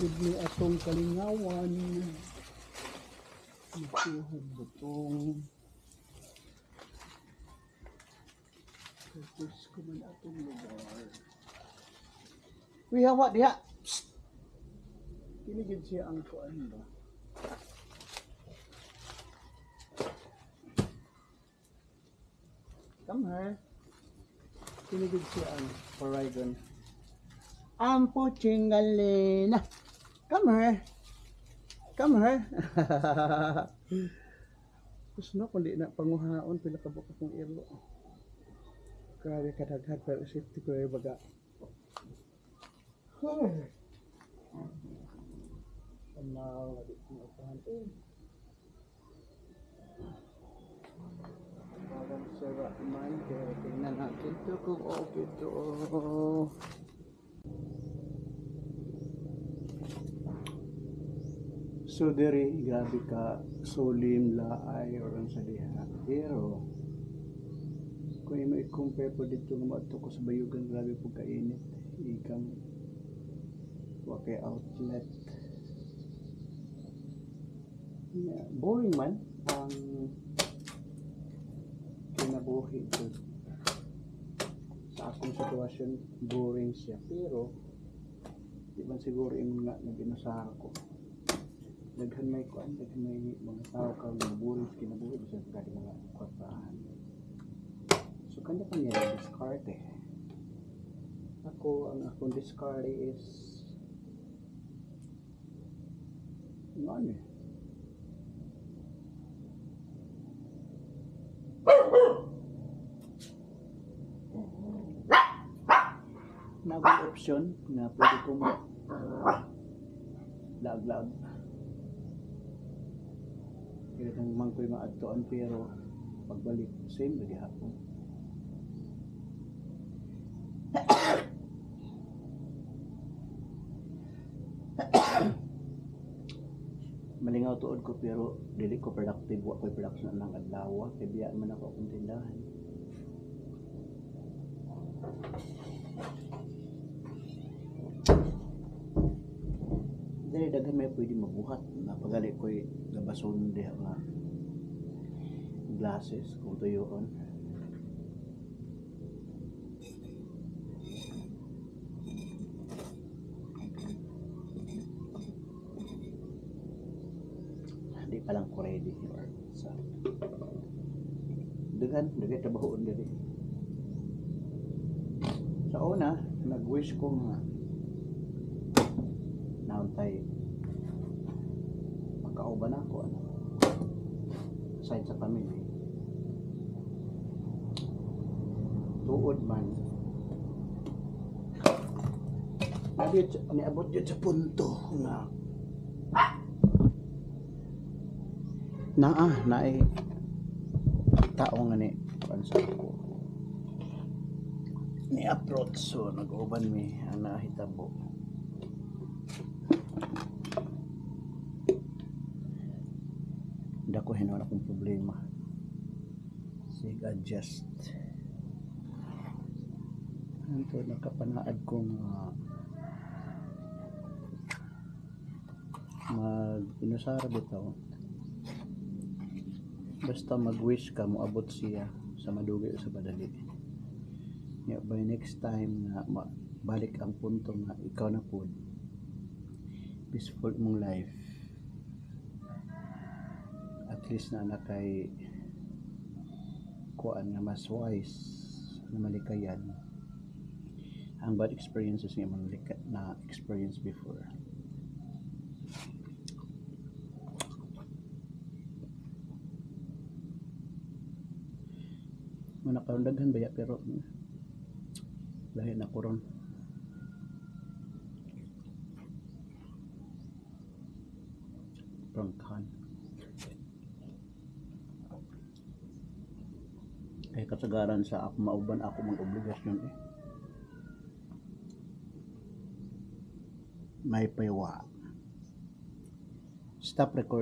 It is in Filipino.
gud ni atong kalingawan. Masuhod butong. Tapos ko man atong lugar. Uy, hawa diha. Psst. Kini gid siya ang kuan ba? Come here. Kini gid siya ang Horizon. Ampo chingalina. Come here. Come here. Gusto na kung di na panguhaon pila ka bukas ng ilo. Grabe kadaghan pero safety ko yung baga. Tanaw na di ko upahan. Eh. Parang sira man. Pero tingnan natin to kung okay to. So dere grabe ka sulim laay or ang sa diha. Pero kung may compare po dito nga maadto ko sa bayugan grabe po kainit. Ikang wa outlet. Yeah, boring man ang kinabuhi ko. Sa akong sitwasyon, boring siya. Pero, di man siguro yung nga nag-inasahan ko daghan may kuan daghan may mga tao ka mga buris kinabuhi bisan sa kadi mga kwartahan. So kanya pa niya discard eh. Ako ang akong discard is ano eh? Nagong option na pwede kong lag-lag. kaya man ko'y maadtoan pero pagbalik same lagi hapon. Malingaw tuod ko pero dili ko productive wa ko'y production ng adlaw kay biyaan man ako akong tindahan. Dahil daghan may pwede mabuhat. Napagali ko'y gabason diha nga glasses kung tuyoon hindi pa lang ko ready or sa daghan daghan trabahoon diri sa una nag-wish ko nga nauntay magkauban ako ano aside sa family tuod man. Abot, niabot yun sa punto. Na. Na ah, na ay tao nga ni kuan sa ako ni approach so nag-uban mi ang nahitabo. Dako hinuon akong problema. Sig adjust anto nakapanaad ko nga mag inusara bitaw basta mag wish ka mo abot siya sa madugay o sa badali yeah, by next time ma- balik ang punto nga ikaw na po peaceful mong life. At least na nakay kuan nga mas wise na malikayan ang bad experiences nga malika na experience before. Mana karon daghan baya pero lahi na ko ron prangkan kay kasagaran sa ako mauban ako mag obligasyon eh may paywa. Stop record